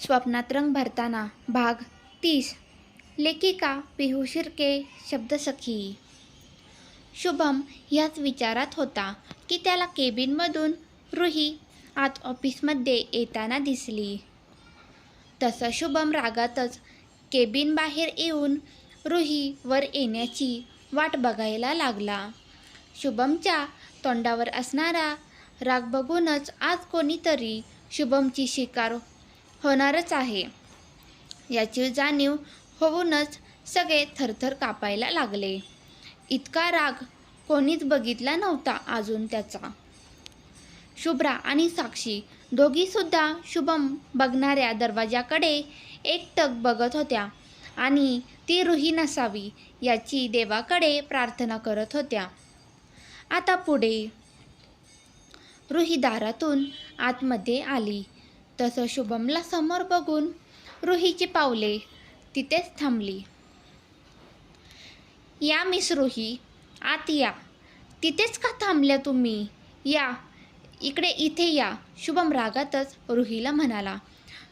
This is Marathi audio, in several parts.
स्वप्नात रंग भरताना भाग तीस. लेखिका पिहू शिर्के शब्दसखी. शुभम ह्याच विचारात होता की त्याला केबिनमधून रुही आत ऑफिसमध्ये येताना दिसली. तसं शुभम रागातच केबिन बाहेर येऊन रुही वर येण्याची वाट बघायला लागला. शुभमच्या तोंडावर असणारा राग बघूनच आज कोणीतरी शुभमची शिकार होणारच आहे. याची जाणीव होऊनच सगळे थरथर कापायला लागले. इतका राग कोणीच बघितला नव्हता अजून त्याचा. शुभ्रा आणि साक्षी दोघीसुद्धा शुभम बघणाऱ्या दरवाजाकडे एकटक बघत होत्या आणि ती रुही नसावी याची देवाकडे प्रार्थना करत होत्या. आता पुढे. रुही दारातून आतमध्ये आली. तसं शुभमला समोर बघून रुहीची पावले तिथेच थांबली. या मिस रुही आत या. तिथेच का थांबल्या तुम्ही? या. इकडे इथे या. शुभम रागातच रुहीला म्हणाला.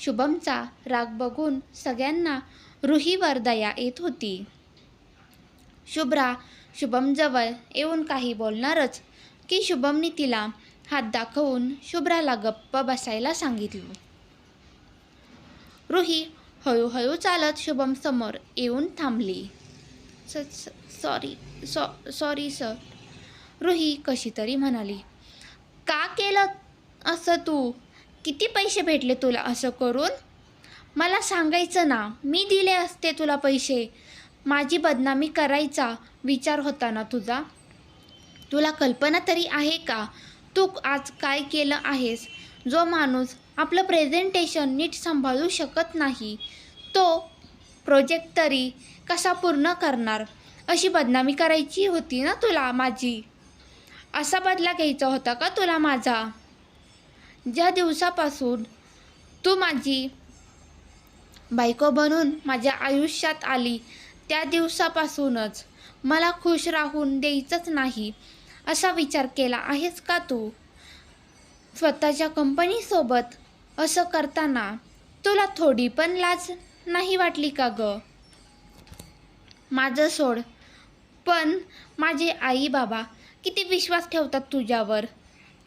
शुभमचा राग बघून सगळ्यांना रुहीवर दया येत होती. शुभ्रा शुभमजवळ येऊन काही बोलणारच की शुभमने तिला हात दाखवून शुभ्राला गप्प बसायला सांगितलं. रुही हळूहळू चालत शुभम समोर येऊन थांबली. स स- सॉरी सॉ सॉरी सर रुही कशी तरी म्हणाली. का केलं असं तू? किती पैसे भेटले तुला असं करून? मला सांगायचं ना मी दिले असते तुला पैसे. माझी बदनामी करायचा विचार होता ना तुझा? तुला कल्पना तरी आहे का? तू आज काय केलं आहेस? जो माणूस आपलं प्रेझेंटेशन नीट सांभाळू शकत नाही तो प्रोजेक्ट तरी कसा पूर्ण करणार? अशी बदनामी करायची होती ना तुला माझी? असा बदला घ्यायचा होता का तुला माझा? ज्या दिवसापासून तू माझी बायको बनून माझ्या आयुष्यात आली त्या दिवसापासूनच मला खुश राहून द्यायचंच नाही. असा विचार केला आहेस का तू? स्वतःच्या कंपनीसोबत असं करताना तुला थोडी पण लाज नाही वाटली का ग? माझं सोड पण माझे आई बाबा किती विश्वास ठेवतात तुझ्यावर?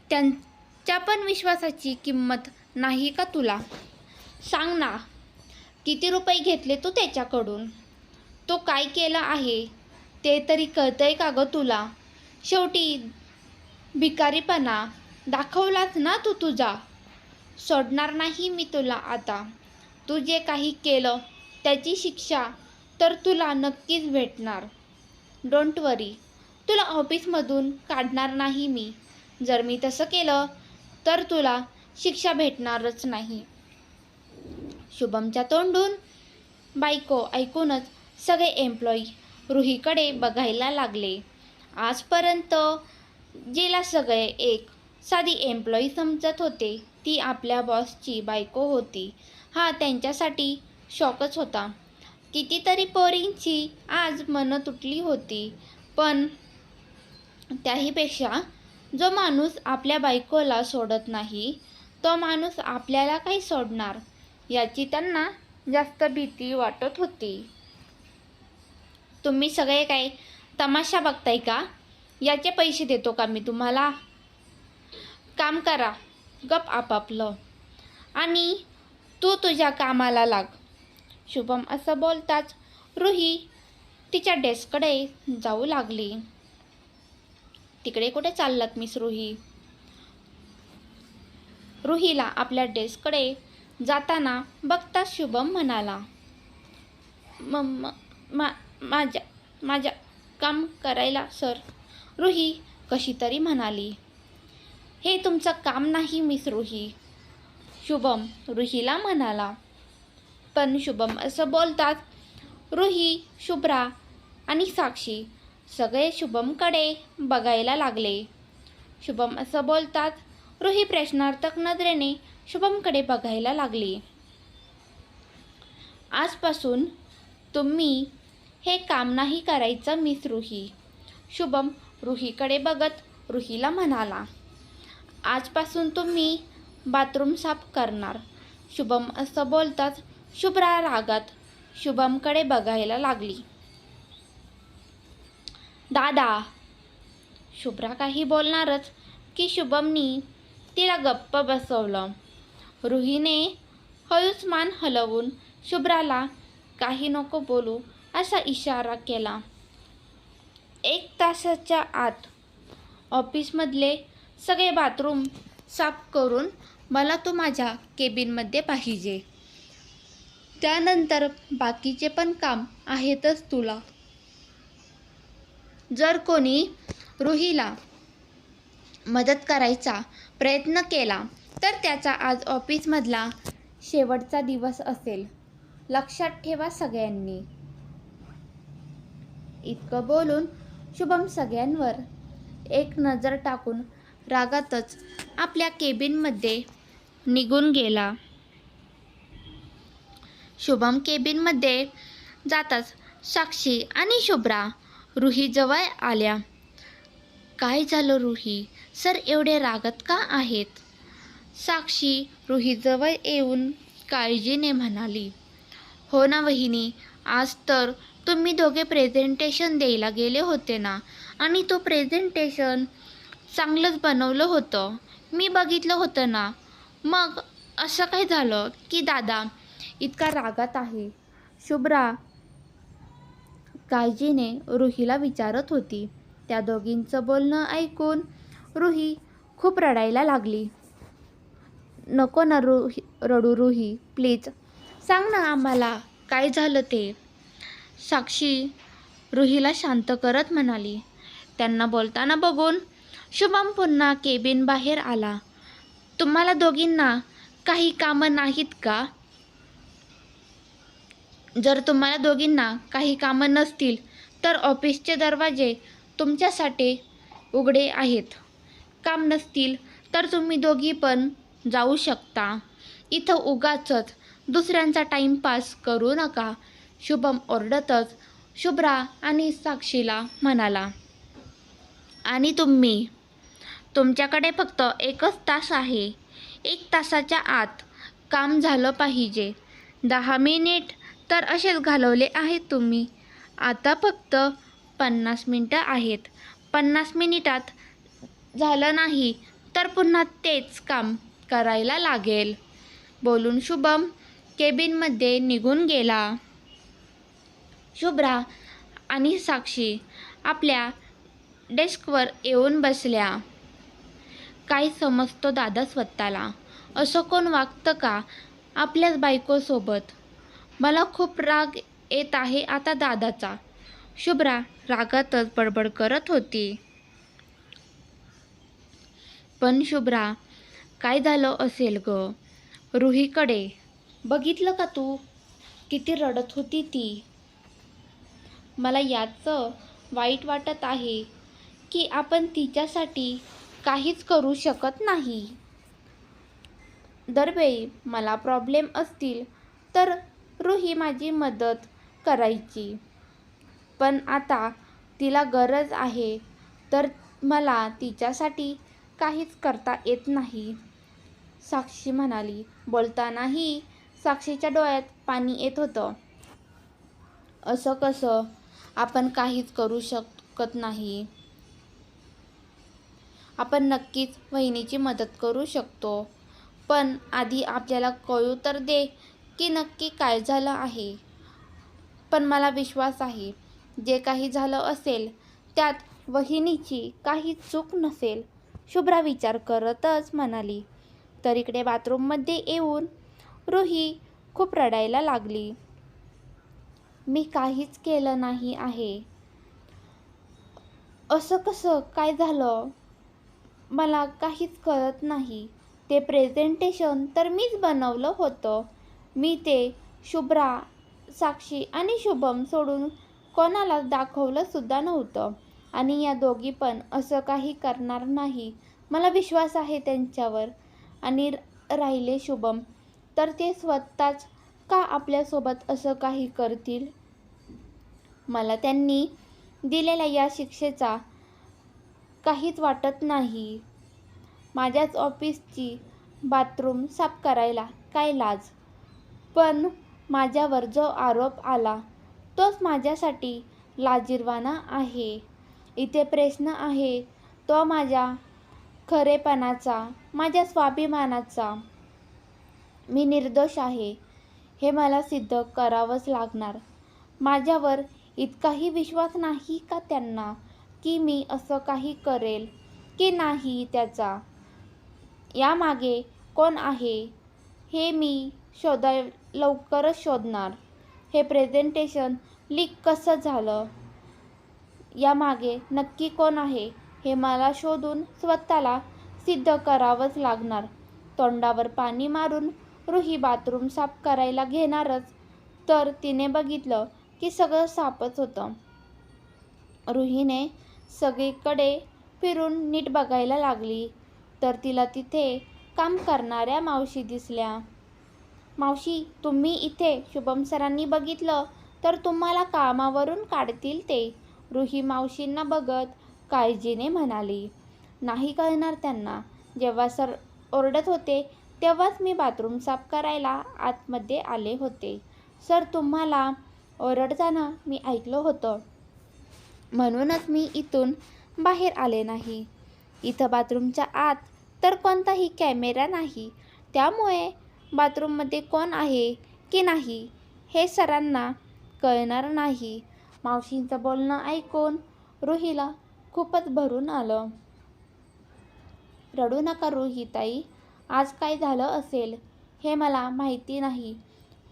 त्यांच्या पण विश्वासाची किंमत नाही का तुला? सांग ना किती रुपये घेतले तू त्याच्याकडून? तो काय केलं आहे? ते तरी कळतंय का गं तुला? शेवटी भिकारीपणा दाखवलाच ना तू तुझा? सोडणार नाही मी तुला आता. तू जे काही केलं त्याची शिक्षा तर तुला नक्कीच भेटणार. डोंट वरी तुला ऑफिसमधून काढणार नाही मी. जर मी तसं केलं तर तुला शिक्षा भेटणारच नाही. शुभमच्या तोंडून बायको ऐकूनच सगळे एम्प्लॉई रुहीकडे बघायला लागले. आजपर्यंत जिला सगळे एक. साधी एम्प्लॉई समजत होते. ती आपल्या बॉसची बायको होती. हा त्यांच्यासाठी शॉकच होता. कितीतरी पोरींची आज मनं तुटली होती. पण त्याहीपेक्षा जो माणूस आपल्या बायकोला सोडत नाही तो माणूस आपल्याला काही सोडणार? याची त्यांना जास्त भीती वाटत होती. तुम्ही सगळे काही तमाशा बघताय का? याचे पैसे देतो का मी तुम्हाला? काम करा. गप आपापलं. आणि तू तुझ्या कामाला लाग. शुभम असं बोलताच रुही तिच्या डेस्ककडे जाऊ लागली. तिकडे कुठे चाललात मिस रुही? रुहीला आपल्या डेस्ककडे जाताना बघताच शुभम म्हणाला म मा माझ्या माझ्या काम करायला सर. रुही कशी तरी म्हणाली हे तुमचं काम नाही मिस रुही. शुभम रुहीला म्हणाला पण शुभम असं बोलतात. रुही शुभ्रा आणि साक्षी सगळे शुभमकडे बघायला लागले. शुभम असं बोलतात. रुही प्रश्नार्थक नजरेने शुभमकडे बघायला लागली. आजपासून तुम्ही हे काम नाही करायचं मिस रुही. शुभम रुहीकडे बघत रुहीला म्हणाला आजपासून तुम्ही बाथरूम साफ करणार. शुभम असं बोलताच शुभ्रा रागात शुभमकडे बघायला लागली. दादा शुभ्रा काही बोलणारच की शुभमनी तिला गप्प बसवलं. रुहीने हळूच मान हलवून शुभ्राला काही नको बोलू असा इशारा केला. एक तासाच्या आत ऑफिसमधले सगळे बाथरूम साफ करून मला तो माझ्या केबिनमध्ये पाहिजे. त्यानंतर बाकीचे पण काम आहेतच तुला. जर कोणी रुहीला मदत करायचा प्रयत्न केला तर त्याचा आज ऑफिसमधला शेवटचा दिवस असेल. लक्षात ठेवा सगळ्यांनी. इतकं बोलून शुभम सगळ्यांवर एक नजर टाकून रागातच आपल्या केबिनमध्ये निघून गेला. शुभम केबिनमध्ये जाताच साक्षी आणि शुभ्रा रुहीजवळ आल्या. काय झालं रुही? सर एवढे रागत का आहेत? साक्षी रुहीजवळ येऊन काळजीने म्हणाली. हो ना वहिनी आज तर तुम्ही दोघे प्रेझेंटेशन द्यायला गेले होते ना. आणि तो प्रेझेंटेशन चांगलंच बनवलं होतं. मी बघितलं होतं ना. मग असं काय झालं की दादा इतका रागात आहे. शुभ्रा काळजीने रुहीला विचारत होती. त्या दोघींचं बोलणं ऐकून रुही खूप रडायला लागली. नको ना रुही रडू रुही प्लीज सांग ना आम्हाला काय झालं ते? साक्षी रुहीला शांत करत म्हणाली. त्यांना बोलताना बघून शुभम पुन्हा केबिन बाहेर आला. तुम्हाला दोघींना काही कामं नाहीत का? जर तुम्हाला दोघींना काही कामं नसतील तर ऑफिसचे दरवाजे तुमच्यासाठी उघडे आहेत. काम नसतील तर तुम्ही दोघी पण जाऊ शकता. इथं उगाचच दुसऱ्यांचा टाईमपास करू नका. शुभम ओरडतच शुभ्रा आणि साक्षीला म्हणाला आणि तुम्ही? तुमच्याकडे फक्त एकच तास आहे. एक तासाच्या आत काम झालं पाहिजे. दहा मिनिट तर असेच घालवले आहेत तुम्ही. आता फक्त पन्नास मिनटं आहेत. पन्नास मिनिटात झालं नाही तर पुन्हा तेच काम करायला लागेल बोलून शुभम केबिनमध्ये निघून गेला. शुभ्रा आणि साक्षी आपल्या डेस्कवर येऊन बसल्या. काय समजतो दादा स्वतःला. असं कोण वागतं का आपल्याच बायकोसोबत? मला खूप राग येत आहे आता दादाचा. शुभ्रा रागातच बडबड करत होती. पण शुभ्रा काय झालं असेल ग? रुहीकडे बघितलं का तू? किती रडत होती ती. मला याचं वाईट वाटत आहे की आपण तिच्यासाठी काहीच करू शकत नाही. दरवेळी मला प्रॉब्लेम असतील तर रुही माझी मदत करायची. पण आता तिला गरज आहे तर मला तिच्यासाठी काहीच करता येत नाही. साक्षी म्हणाली बोलतानाही साक्षीच्या डोळ्यात पाणी येत होतं. असं कसं? आपण काहीच करू शकत नाही. आपण नक्कीच वहिनीची मदत करू शकतो. पण आधी आपल्याला कळू तर दे की नक्की काय झालं आहे. पण मला विश्वास आहे जे काही झालं असेल त्यात वहिनीची काही चूक नसेल. शुभ्रा विचार करतच म्हणाली तर इकडे बाथरूममध्ये येऊन रुही खूप रडायला लागली. मी काहीच केलं नाही आहे. असं कसं? काय झालं? मला काहीच कळत नाही. ते प्रेझेंटेशन तर मीच बनवलं होतं. मी ते शुभ्रा साक्षी आणि शुभम सोडून कोणाला दाखवलं सुद्धा नव्हतं. आणि या दोघी पण असं काही करणार नाही. मला विश्वास आहे त्यांच्यावर. आणि राहिले शुभम. तर ते स्वतःच का आपल्यासोबत असं काही करतील? मला त्यांनी दिलेल्या या शिक्षेचा काहीच वाटत नाही. माझ्याच ऑफिसची बाथरूम साफ करायला काय लाज? पण माझ्यावर जो आरोप आला तोच माझ्यासाठी लाजिरवाणा आहे. इथे प्रश्न आहे तो माझ्या खरेपणाचा माझ्या स्वाभिमानाचा. मी निर्दोष आहे हे मला सिद्ध करावंच लागणार. माझ्यावर इतकाही विश्वास नाही का त्यांना की मी असं काही करेल की नाही त्याचा? यामागे कोण आहे हे मी शोधाय लवकरच शोधणार. हे प्रेझेंटेशन लीक कसं झालं? यामागे नक्की कोण आहे हे मला शोधून स्वतःला सिद्ध करावंच लागणार. तोंडावर पाणी मारून रुही बाथरूम साफ करायला घेणारच. तर तिने बघितलं की सगळं साफच होतं. रुहीने सगळीकडे फिरून नीट बघायला लागली. तर तिला तिथे काम करणाऱ्या मावशी दिसल्या. मावशी तुम्ही इथे शुभम सरांनी बघितलं तर तुम्हाला कामावरून काढतील ते रुही मावशींना बघत काळजीने म्हणाली. नाही कळणार त्यांना. जेव्हा सर ओरडत होते तेव्हाच मी बाथरूम साफ करायला आतमध्ये आले होते. सर तुम्हाला ओरडताना मी ऐकलं होतं. म्हणूनच मी इथून बाहेर आले नाही. इथं बाथरूमच्या आत तर कोणताही कॅमेरा नाही. त्यामुळे बाथरूममध्ये कोण आहे की नाही हे सरांना कळणार नाही. मावशींचं बोलणं ऐकून रुहीला खूपच भरून आलं. रडू नका रुही ताई. आज काय झालं असेल हे मला माहिती नाही.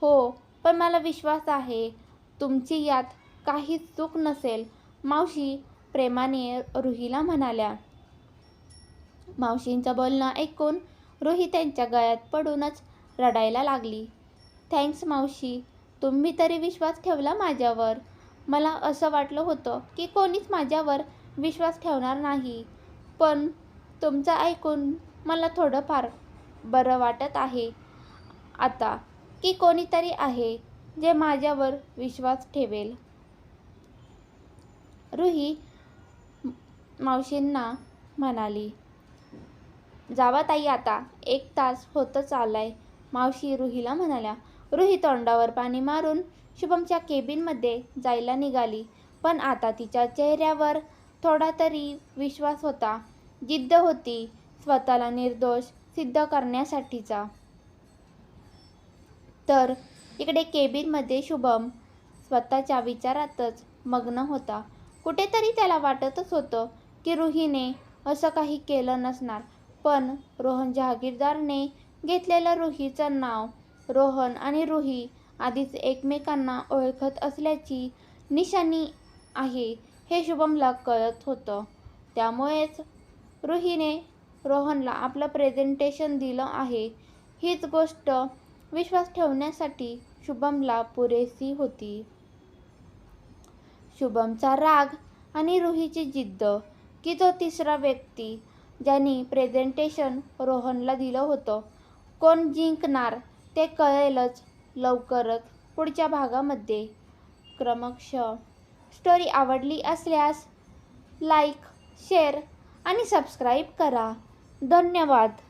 हो पण मला विश्वास आहे. तुमची यात काहीच चूक नसेल. मावशी प्रेमाने रुहीला म्हणाल्या. मावशींचं बोलणं ऐकून रुही त्यांच्या गळ्यात पडूनच रडायला लागली. थँक्स मावशी तुम्ही तरी विश्वास ठेवला माझ्यावर. मला असं वाटलं होतं की कोणीच माझ्यावर विश्वास ठेवणार नाही. पण तुमचं ऐकून मला थोडंफार बरं वाटत आहे. आता की कोणीतरी आहे जे माझ्यावर विश्वास ठेवेल? रुही मावशींना म्हणाली. जावा ताई आता एक तास होतच आलाय मावशी रुहीला म्हणाल्या. रुही तोंडावर पाणी मारून शुभमच्या केबिनमध्ये जायला निघाली. पण आता तिच्या चेहऱ्यावर थोडा तरी विश्वास होता. जिद्द होती. स्वतःला निर्दोष सिद्ध करण्यासाठीचा. तर इकडे केबिनमध्ये शुभम स्वतःच्या विचारातच मग्न होता. कुठेतरी त्याला वाटतच होतं की रुहीने असं काही केलं नसणार. पण रोहन जहागीरदारने घेतलेलं रुहीचं नाव रोहन आणि रुही आधीच एकमेकांना ओळखत असल्याची निशाणी आहे हे शुभमला कळत होतं. त्यामुळेच रुहीने रोहनला आपलं प्रेझेंटेशन दिलं आहे. हीच गोष्ट विश्वास ठेवण्यासाठी शुभमला पुरेसी होती. शुभमचा राग आणि रुहीची जिद्द की तो तिसरा व्यक्ती ज्यांनी प्रेझेंटेशन रोहनला दिलं होतं कोण जिंकणार ते कळेलच लवकरच पुढच्या भागामध्ये. क्रमक्ष. स्टोरी आवडली असल्यास लाईक शेअर आणि सबस्क्राईब करा. धन्यवाद.